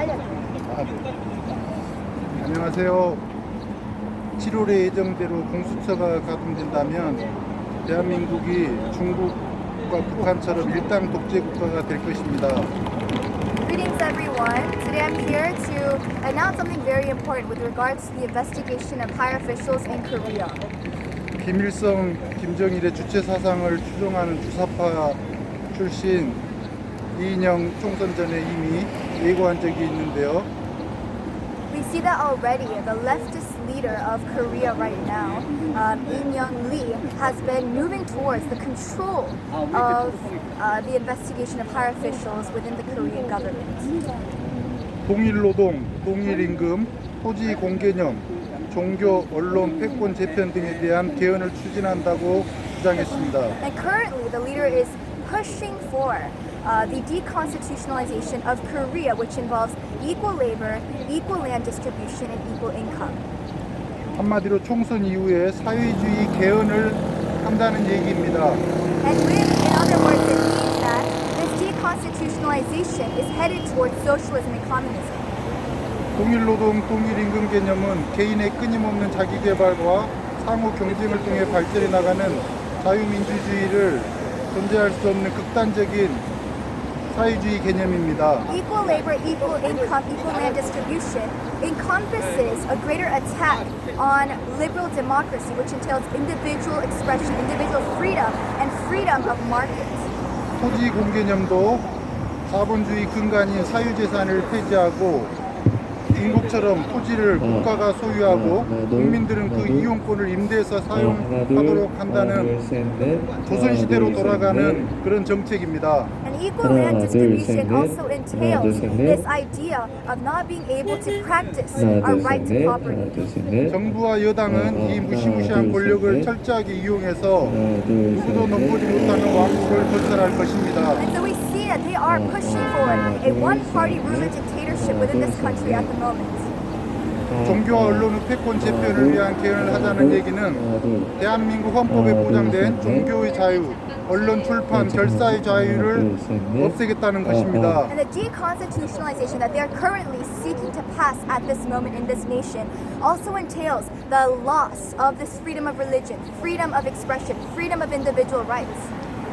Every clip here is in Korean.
아, 안녕하세요. 7월에 예정대로 공수처가 가동된다면 대한민국이 중국과 북한처럼 일당 독재 국가가 될 것입니다. Greetings, everyone. Today I'm here to announce something very important with regards to the investigation of high officials in Korea. 김일성, 김정일의 주체 사상을 추종하는 주사파 출신 이인영 총선 전에 이미 예고한 적이 있는데요. We see that already. The leftist leader of Korea right now, um, In Young Lee, has been moving towards the control of uh, the investigation of high officials within the Korean government. 동일 노동, 동일 임금, 토지 공개념, 종교, 언론, 패권 재편 등에 대한 개헌을 추진한다고 주장했습니다. And currently, the leader is pushing for uh, the deconstitutionalization of Korea, which involves equal labor, equal land distribution, and equal income. 한마디로 총선 이후에 사회주의 개헌을 한다는 얘기입니다. And with, in other words, it means that this deconstitutionalization is headed towards socialism and communism. 동일노동, 동일임금 개념은 개인의 끊임없는 자기개발과 상호 경쟁을 통해 발전해 나가는 자유민주주의를 존재할 수 없는 극단적인 사회주의 개념입니다. Equal labor, equal income, equal land distribution encompasses a greater attack on liberal democracy, which entails individual expression, individual freedom, and freedom of markets. 토지 공개념도 자본주의 근간인 사유재산을 폐지하고 중국처럼 토지를 국가가 소유하고 국민들은 그 이용권을 임대해서 사용하도록 한다는 조선시대로 돌아가는 그런 정책입니다. And equal land 하나, 둘, distribution also 하나, entails 둘, 셋, 넷. this idea of not being able to practice 하나 our 둘 right 셋 to 넷 property. 하나 둘셋넷 정부와 여당은 이 무시무시한 권력을 철저하게 이용해서 하나 누구도 넘보지 못하는 왕국을 건설할 것입니다. And so we see that they are pushing for a one-party ruler dictatorship within this country at the moment. 종교와 언론의 패권 재편을 위한 개헌을 하자는 얘기는 대한민국 헌법에 보장된 종교의 자유, 언론 출판, 결사의 자유를 없애겠다는 것입니다. And the deconstitutionalization that they are currently seeking to pass at this moment in this nation also entails the loss of this freedom of religion, freedom of expression, freedom of individual rights.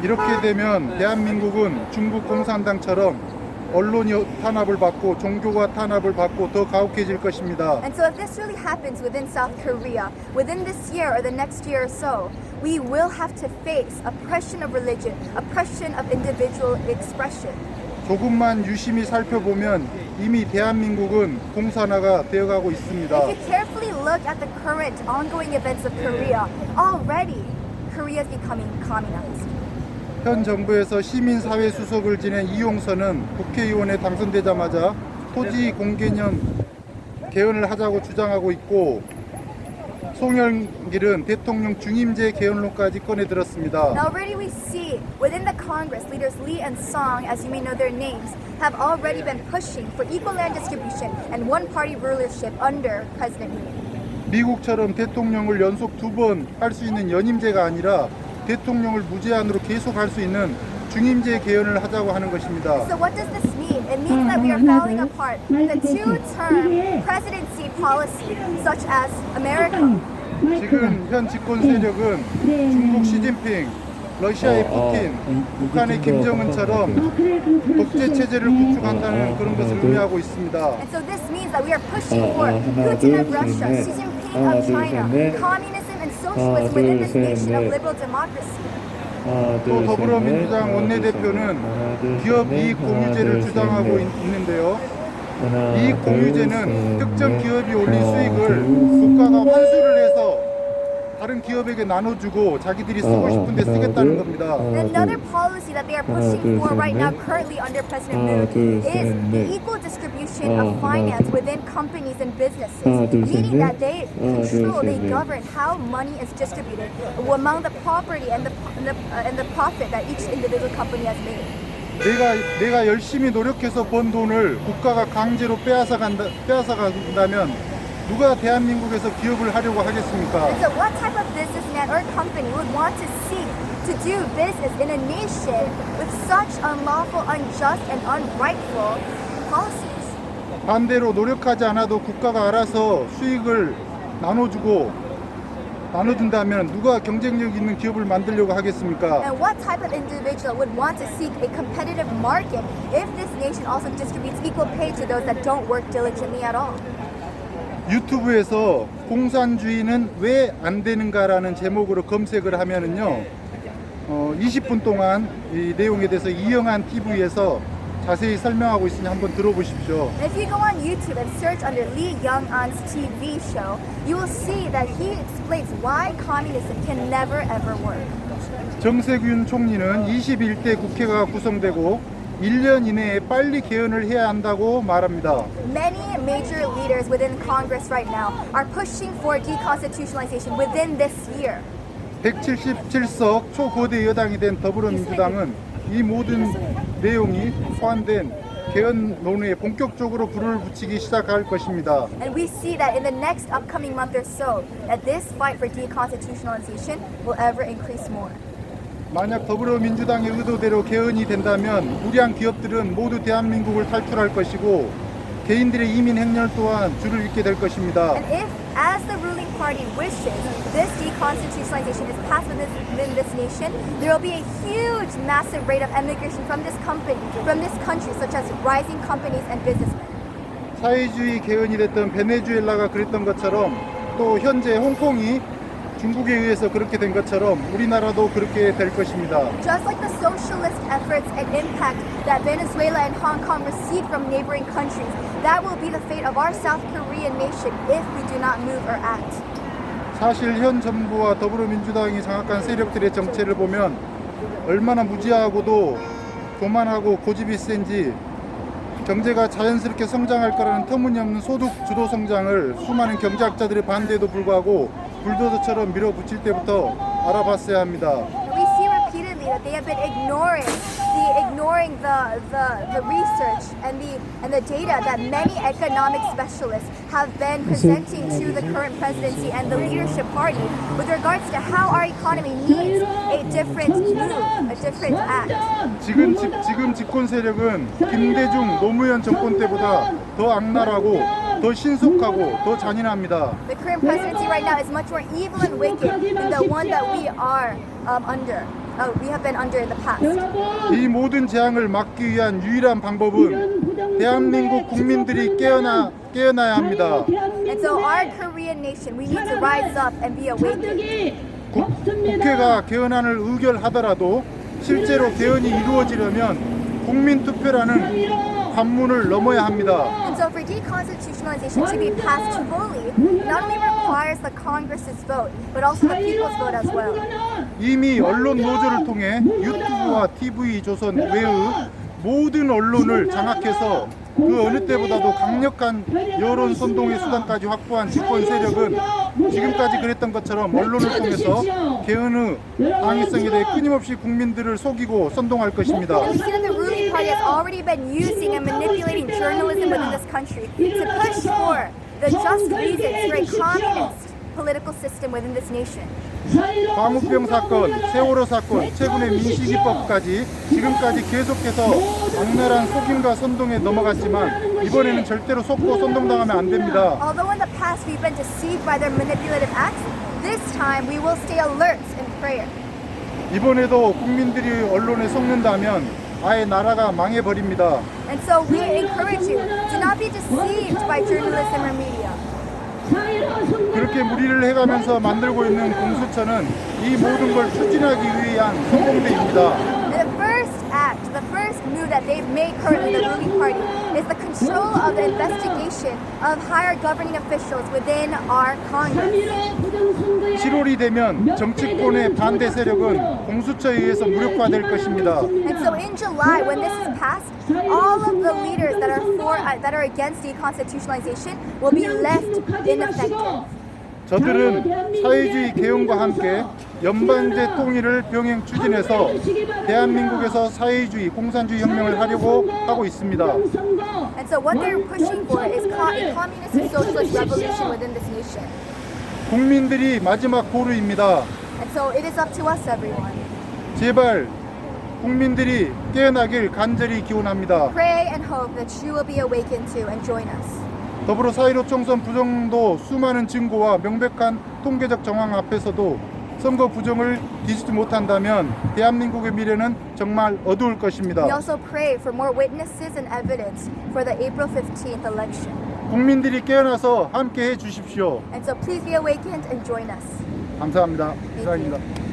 이렇게 되면 대한민국은 중국 공산당처럼 언론이 탄압을 받고 종교가 탄압을 받고 더 가혹해질 것입니다. And so, if this really happens within South Korea, within this year or the next year or so, we will have to face oppression of religion, oppression of individual expression. 조금만 유심히 살펴보면 이미 대한민국은 공산화가 되어가고 있습니다. If you carefully look at the current ongoing events of Korea, already Korea is becoming communized. 현 정부에서 시민사회 수석을 지낸 이용선은 국회의원에 당선되자마자 토지 공개념 개헌을 하자고 주장하고 있고 송영길은 대통령 중임제 개헌론까지 꺼내들었습니다. Now, already we see within the Congress, leaders Lee and Song, as you may know their names, have already been pushing for equal land distribution and one party rulership under President Moon. 미국처럼 대통령을 연속 두 번 할 수 있는 연임제가 아니라 대통령을 무제한으로 계속 할 수 있는 중임제 개헌을 하자고 하는 것입니다. So, what does this mean? It means that we are falling apart the two term presidency policy, such as America. 지금 현 집권 세력은 중국 시진핑, 러시아의 푸틴, 북한의 김정은처럼 독재 체제를 구축한다는 그런 것을 의미하고 있습니다. And so this means that we are pushing for Putin of Russia, Xi Jinping of China, communism of liberal democracy. 또 더불어민주당 원내대표는 기업 이익 공유제를 주장하고 있- 있는데요. 이익 공유제는 특정 기업이 올린 수익을 국가가 환수를 해서 다른 기업에게 나눠주고 자기들이 쓰고 싶은데 쓰겠다는 겁니다. Another policy that they are pushing 둘, for 셋, right now, 넷. currently under President Moon, 둘, is 셋, the 넷. equal distribution of finance 둘. within companies and businesses, meaning 넷. that they control, 셋, they 넷. govern how money is distributed among the property and the and the, uh, and the profit that each individual company has made. 내가 내가 열심히 노력해서 번 돈을 국가가 강제로 빼앗아 간다 빼앗아 간다면 누가 대한민국에서 기업을 하려고 하겠습니까? And so, what type of businessman or company would want to seek to do business in a nation with such unlawful, unjust, and unrightful policies? 반대로 노력하지 않아도 국가가 알아서 수익을 나눠주고 나눠준다면 누가 경쟁력 있는 기업을 만들려고 하겠습니까? And what type of individual would want to seek a competitive market if this nation also distributes equal pay to those that don't work diligently at all? 유튜브에서 공산주의는 왜 안 되는가라는 제목으로 검색을 하면은요, 어, 20분 동안 이 내용에 대해서 이영한 TV에서 자세히 설명하고 있으니 한번 들어보십시오. And if you go on YouTube and search under Lee Young-an's TV show, you will see that he explains why communism can never ever work. 정세균 총리는 21대 국회가 구성되고 1년 이내에 빨리 개헌을 해야 한다고 말합니다. Many major leaders within Congress right now are pushing for deconstitutionalization within this year. 177석 초고대 여당이 된 더불어민주당은 이 모든 내용이 포함된 개헌 논의에 본격적으로 불을 붙이기 시작할 것입니다. And we see that in the next upcoming month or so, that this fight for deconstitutionalization will ever increase more. 만약 더불어민주당의 의도대로 개헌이 된다면 우량 기업들은 모두 대한민국을 탈출할 것이고 개인들의 이민 행렬 또한 줄을 잇게 될 것입니다. And if, as the ruling party wishes, this deconstitutionalization is passed within this, within this nation, there will be a huge, massive rate of emigration from this company, from this country, such as rising companies and businessmen. 사회주의 개헌이 됐던 베네수엘라가 그랬던 것처럼 또 현재 홍콩이 중국에 의해서 그렇게 된 것처럼 우리나라도 그렇게 될 것입니다. Just like the socialist efforts and impact that Venezuela and Hong Kong received from neighboring countries, that will be the fate of our South Korean nation if we do not move or act. 사실 현 정부와 더불어민주당이 장악한 세력들의 정체를 보면 얼마나 무지하고도 교만하고 고집이 센지 경제가 자연스럽게 성장할 거라는 터무니없는 소득 주도 성장을 수많은 경제학자들의 반대에도 불구하고 불도저처럼 밀어붙일 때부터 알아봤어야 합니다. We see repeatedly that they have been ignoring the ignoring the, the, the research and the and the data that many economic specialists have been presenting to the current presidency and the leadership party with regards to how our economy needs a different move, a different act. 지금 집, 지금 집권 세력은 김대중 노무현 정권 때보다 더 악랄하고 더 신속하고 더 잔인합니다. The current presidency right now is much more evil and wicked than the one that we are um, under. Uh, we have been under in the past. 이 모든 재앙을 막기 위한 유일한 방법은 대한민국 국민들이 깨어나 깨어나야 합니다. And so our Korean nation, we need to rise up and be awakened. 국, 국회가 개헌안을 의결하더라도 실제로 개헌이 이루어지려면 국민 투표라는 관문을 넘어야 합니다. And so for deconstitutionalization to be passed fully, not only requires the Congress's vote, but also the people's vote as well. 이미 언론 노조를 통해 유튜브와 TV 조선 외의 모든 언론을 장악해서 그 어느 때보다도 강력한 여론 선동의 수단까지 확보한 집권 세력은 지금까지 그랬던 것처럼 언론을 통해서 개헌의 당위성에 대해 끊임없이 국민들을 속이고 선동할 것입니다. We see that the ruling party has already been using and manipulating journalism within this country to push for the just reasons for a communist political system within this nation. 광우병 사건, 세월호 사건, 최근의 민식이법까지 지금까지 계속해서 악랄한 속임과 선동에 넘어갔지만 이번에는 절대로 속고 선동당하면 안 됩니다. Although in the past we've been deceived by their manipulative acts, this time we will stay alert in prayer. 이번에도 국민들이 언론에 속는다면 아예 나라가 망해버립니다. And so we encourage you to not be deceived by journalism or media. 그렇게 무리를 해가면서 만들고 있는 공수처는 이 모든 걸 추진하기 위한 성공대입니다. The first act, the first move that they've made currently, the ruling party, is the control of the investigation of higher governing officials within our Congress. 7월이 되면 정치권의 반대 세력은 공수처에 의해서 무력화될 것입니다. And so in July, when this is passed, all of the leaders that are for uh, that are against deconstitutionalization will be left ineffective. 저들은 사회주의 개헌과 함께 연방제 통일을 병행 추진해서 대한민국에서 사회주의 공산주의 혁명을 하려고 하고 있습니다. And so what they're pushing for is a communist and socialist revolution within this nation. 국민들이 마지막 보루입니다. And so it is up to us, everyone. 제발 국민들이 깨어나길 간절히 기원합니다. Pray and hope that you will be awakened to and join us. 더불어 4.15 총선 부정도 수많은 증거와 명백한 통계적 정황 앞에서도 선거 부정을 뒤지지 못한다면 대한민국의 미래는 정말 어두울 것입니다. We also pray for more witnesses and evidence for the April 15th election. 국민들이 깨어나서 함께 해 주십시오. And so please be awakened and join us. 감사합니다. 이상입니다.